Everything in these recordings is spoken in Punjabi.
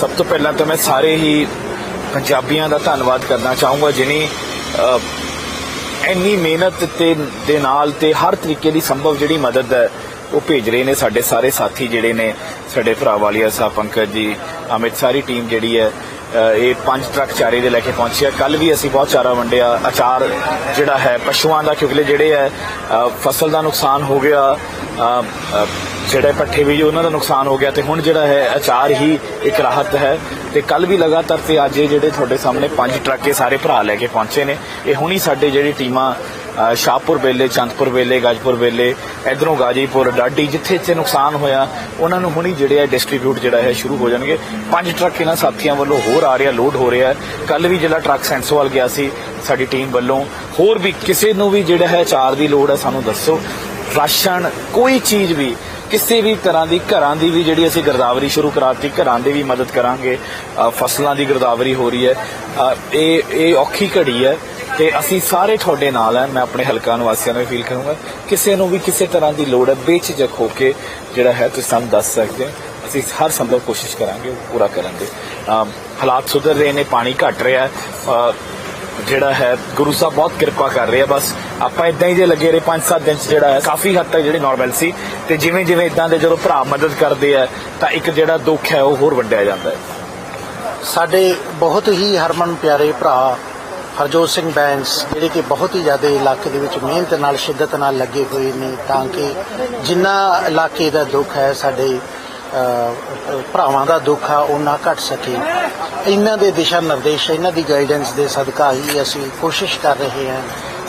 ਸਭ ਤੋਂ ਪਹਿਲਾਂ ਤਾਂ ਮੈਂ ਸਾਰੇ ਹੀ ਪੰਜਾਬੀਆਂ ਦਾ ਧੰਨਵਾਦ ਕਰਨਾ ਚਾਹੂੰਗਾ, ਜਿਨੇ ਇੰਨੀ ਮਿਹਨਤ ਤੇ, ਦੇ ਨਾਲ ਤੇ ਹਰ ਤਰੀਕੇ ਦੀ ਸੰਭਵ ਜਿਹੜੀ ਮਦਦ ਹੈ, ਉਹ ਭੇਜ ਰਹੇ ਨੇ ਸਾਡੇ ਸਾਰੇ ਸਾਥੀ ਜਿਹੜੇ ਨੇ, ਸਾਡੇ ਭਰਾ ਵਾਲੀਆ ਸਾਹਿਬ, ਪੰਕਜ ਜੀ, ਅਮਿਤ, ਸਾਰੀ ਟੀਮ ਜਿਹੜੀ ਹੈ ਇਹ ਪੰਜ ਟਰੱਕ ਚਾਰੇ ਦੇ ਲੈ ਕੇ ਪਹੁੰਚਿਆ ਕੱਲ ਵੀ ਅਸੀਂ ਬਹੁਤ ਚਾਰਾ ਵੰਡਿਆ। ਅਚਾਰ ਜਿਹੜਾ ਹੈ, ਪਸ਼ੂਆਂ ਦਾ, ਕਿਉਂਕਿ ਜਿਹੜੇ ਹੈ ਫਸਲ ਦਾ ਨੁਕਸਾਨ ਹੋ ਗਿਆ ਜਿਹੜੇ ਪੱਠੇ ਵੀ ਉਹਨਾਂ ਦਾ ਨੁਕਸਾਨ ਹੋ ਗਿਆ, ਤੇ ਹੁਣ ਜਿਹੜਾ ਹੈ, ਅਚਾਰ ਹੀ ਇੱਕ ਰਾਹਤ ਹੈ। ਤੇ ਕੱਲ ਵੀ ਲਗਾਤਾਰ ਤੇ ਅੱਜ ਜਿਹੜੇ ਤੁਹਾਡੇ ਸਾਹਮਣੇ ਪੰਜ ਟਰੱਕ ਇਹ ਸਾਰੇ ਭਰਾ ਲੈ ਕੇ ਪਹੁੰਚੇ ਨੇ। ਇਹ ਹੁਣੀ ਸਾਡੇ ਜਿਹੜੀ ਟੀਮਾਂ ਸ਼ਾਹਪੁਰ ਵੇਲੇ, ਚੰਦਪੁਰ ਵੇਲੇ, ਗਾਜਪੁਰ ਵੇਲੇ, ਇਧਰੋਂ ਗਾਜੀਪੁਰ ਡਾਡੀ ਜਿੱਥੇ ਜਿੱਥੇ ਨੁਕਸਾਨ ਹੋਇਆ, ਉਹਨਾਂ ਨੂੰ ਹੁਣੀ ਜਿਹੜੇ ਹੈ ਡਿਸਟ੍ਰੀਬਿਊਟ ਜਿਹੜਾ ਹੈ ਸ਼ੁਰੂ ਹੋ ਜਾਣਗੇ। ਪੰਜ ਟਰੱਕ ਇਹਨਾਂ ਸਾਥੀਆਂ ਵੱਲੋਂ ਹੋਰ ਆ ਰਿਹਾ ਲੋਡ ਹੋ ਰਿਹਾ ਕੱਲ ਵੀ ਜਿਹੜਾ ਟਰੱਕ ਸੈਂਸੋਵਾਲ ਗਿਆ ਸੀ, ਸਾਡੀ ਟੀਮ ਵੱਲੋਂ। ਹੋਰ ਵੀ ਕਿਸੇ ਨੂੰ ਵੀ ਜਿਹੜਾ ਹੈ ਚਾਰ ਦੀ ਲੋੜ ਹੈ, ਸਾਨੂੰ ਦੱਸੋ। ਰਾਸ਼ਨ, ਕੋਈ ਚੀਜ਼ ਵੀ, ਕਿਸੇ ਵੀ ਤਰ੍ਹਾਂ ਦੀ, ਘਰਾਂ ਦੀ ਵੀ ਜਿਹੜੀ ਅਸੀਂ ਗਰਦਾਵਰੀ ਸ਼ੁਰੂ ਕਰਾਤੀ, ਘਰਾਂ ਦੀ ਵੀ ਮਦਦ ਕਰਾਂਗੇ। ਫਸਲਾਂ ਦੀ ਗਰਦਾਵਰੀ ਹੋ ਰਹੀ ਹੈ। ਇਹ ਇਹ ਔਖੀ ਘੜੀ ਹੈ। ਤੇ ਅਸੀਂ ਸਾਰੇ ਤੁਹਾਡੇ ਨਾਲ ਹੈ। ਮੈਂ ਆਪਣੇ ਹਲਕਾ ਨਿਵਾਸੀਆਂ ਨੂੰ ਫੀਲ ਕਰੂੰਗਾ, ਕਿਸੇ ਨੂੰ ਵੀ ਕਿਸੇ ਤਰ੍ਹਾਂ ਦੀ ਲੋੜ ਹੈ ਬੇਚਿਜਕ ਹੋ ਕੇ ਜਿਹੜਾ ਹੈ ਤੁਸੀਂ ਸਾਨੂੰ ਦੱਸ ਸਕਦੇ ਹੋ। ਅਸੀਂ ਹਰ ਸੰਭਵ ਕੋਸ਼ਿਸ਼ ਕਰਾਂਗੇ, ਉਹ ਪੂਰਾ ਕਰਨ ਦੀ। ਹਾਲਾਤ ਸੁਧਰ ਰਹੇ ਨੇ, ਪਾਣੀ ਘਟ ਰਿਹਾ ਜਿਹੜਾ ਹੈ, ਗੁਰੂ ਸਾਹਿਬ ਬਹੁਤ ਕਿਰਪਾ ਕਰ ਰਹੇ ਆ, ਬਸ ਆਪਾਂ ਇਦਾਂ ਹੀ ਜੇ ਲੱਗੇ ਰਹੇ 5-7 ਦਿਨ 'ਚ ਜਿਹੜਾ ਹੈ, ਕਾਫੀ ਹੱਦ ਤੱਕ ਜਿਹੜੀ ਨਾਰਮਲ ਸੀ। ਤੇ ਜਿਵੇਂ ਜਿਵੇਂ ਇਦਾਂ ਦੇ ਜਦੋਂ ਭਰਾ ਮਦਦ ਕਰਦੇ ਆ, ਤਾਂ ਇੱਕ ਜਿਹੜਾ ਦੁੱਖ ਹੈ, ਉਹ ਹੋਰ ਵੱਡਿਆ ਜਾਂਦਾ ਹੈ। ਸਾਡੇ ਬਹੁਤ ਹੀ ਹਰਮਨ ਪਿਆਰੇ ਭਰਾ ਹਰਜੋਤ ਸਿੰਘ ਬੈਂਸ, ਜਿਹੜੇ ਕਿ ਬਹੁਤ ਹੀ ਜ਼ਿਆਦਾ ਇਲਾਕੇ ਦੇ ਵਿੱਚ ਮਿਹਨਤ ਨਾਲ, ਸ਼ਿੱਦਤ ਨਾਲ ਲੱਗੇ ਹੋਏ ਨੇ, ਤਾਂ ਕਿ ਜਿੰਨਾ ਇਲਾਕੇ ਦਾ ਦੁੱਖ ਹੈ, ਸਾਡੇ ਭਰਾਵਾਂ ਦਾ ਦੁੱਖ ਆ ਉਹ ਨਾ ਘਟ ਸਕੇ। ਇਹਨਾਂ ਦੇ ਦਿਸ਼ਾ ਨਿਰਦੇਸ਼, ਇਹਨਾਂ ਦੀ ਗਾਈਡੈਂਸ ਦੇ ਸਦਕਾ ਹੀ ਅਸੀਂ ਕੋਸ਼ਿਸ਼ ਕਰ ਰਹੇ ਹਾਂ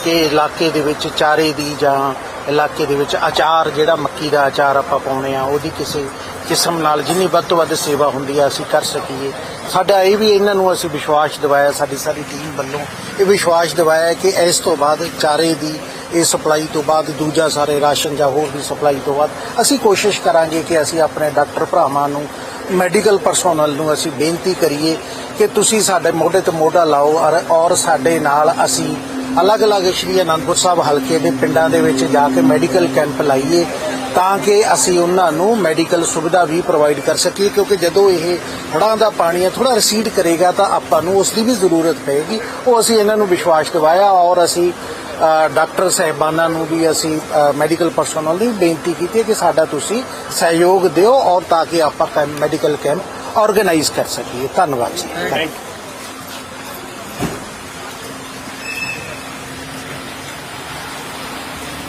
ਕਿ ਇਲਾਕੇ ਦੇ ਵਿੱਚ ਚਾਰੇ ਦੀ ਜਾਂ ਇਲਾਕੇ ਦੇ ਵਿੱਚ ਅਚਾਰ ਜਿਹੜਾ ਮੱਕੀ ਦਾ ਅਚਾਰ ਆਪਾਂ ਪਾਉਣੇ ਆ ਉਹਦੀ ਕਿਸੇ ਕਿਸਮ ਨਾਲ ਜਿੰਨੀ ਵੱਧ ਤੋਂ ਵੱਧ ਸੇਵਾ ਹੁੰਦੀ ਆ, ਅਸੀਂ ਕਰ ਸਕੀਏ। ਸਾਡਾ ਇਹ ਵੀ ਇਹਨਾਂ ਨੂੰ ਅਸੀਂ ਵਿਸ਼ਵਾਸ ਦਿਵਾਇਆ, ਸਾਡੀ ਸਾਰੀ ਟੀਮ ਵੱਲੋਂ ਇਹ ਵਿਸ਼ਵਾਸ ਦਿਵਾਇਆ ਕਿ ਇਸ ਤੋਂ ਬਾਅਦ ਚਾਰੇ ਦੀ ਇਹ ਸਪਲਾਈ ਤੋਂ ਬਾਅਦ ਦੂਜਾ ਸਾਰੇ ਰਾਸ਼ਨ ਜਾਂ ਹੋਰ ਦੀ ਸਪਲਾਈ ਤੋਂ ਬਾਅਦ ਅਸੀਂ ਕੋਸ਼ਿਸ਼ ਕਰਾਂਗੇ ਕਿ ਅਸੀਂ ਆਪਣੇ ਡਾਕਟਰ ਭਰਾਵਾਂ ਨੂੰ, ਮੈਡੀਕਲ ਪਰਸੋਨਲ ਨੂੰ ਅਸੀਂ ਬੇਨਤੀ ਕਰੀਏ ਕਿ ਤੁਸੀਂ ਸਾਡੇ ਮੋਢੇ ਤੇ ਮੋਢਾ ਲਾਓ ਔਰ ਸਾਡੇ ਨਾਲ ਅਸੀਂ ਅਲੱਗ-ਅਲੱਗ ਸ਼੍ਰੀ ਅਨੰਦਪੁਰ ਸਾਹਿਬ ਹਲਕੇ ਦੇ ਪਿੰਡਾਂ ਦੇ ਵਿੱਚ ਜਾ ਕੇ ਮੈਡੀਕਲ ਕੈਂਪ ਲਾਈਏ ਤਾਂ ਕਿ ਅਸੀਂ ਉਹਨਾਂ ਨੂੰ ਮੈਡੀਕਲ ਸੁਵਿਧਾ ਵੀ ਪ੍ਰੋਵਾਈਡ ਕਰ ਸਕੀਏ, ਕਿਉਂਕਿ ਜਦੋਂ ਇਹ ਹੜਾਂ ਦਾ ਪਾਣੀ ਥੋੜਾ ਰਸੀਡ ਕਰੇਗਾ ਤਾਂ ਆਪਾਂ ਨੂੰ ਉਸ ਦੀ ਵੀ ਜ਼ਰੂਰਤ ਪਏਗੀ। ਉਹ ਅਸੀਂ ਇਹਨਾਂ ਨੂੰ ਵਿਸ਼ਵਾਸ ਦਿਵਾਇਆ ਔਰ ਅਸੀਂ ਡਾਕਟਰ ਸਾਹਿਬਾਨਾਂ ਨੂੰ ਵੀ ਅਸੀਂ ਮੈਡੀਕਲ ਪਰਸਨਲ ਨੂੰ ਵੀ ਬੇਨਤੀ ਕੀਤੀ ਹੈ ਕਿ ਸਾਡਾ ਤੁਸੀਂ ਸਹਿਯੋਗ ਦਿਓ ਔਰ ਤਾਂ ਕਿ ਆਪਾਂ ਮੈਡੀਕਲ ਕੈਂਪ ਆਰਗੇਨਾਈਜ਼ ਕਰ ਸਕੀਏ। ਧੰਨਵਾਦ ਜੀ। ਥੈਂਕ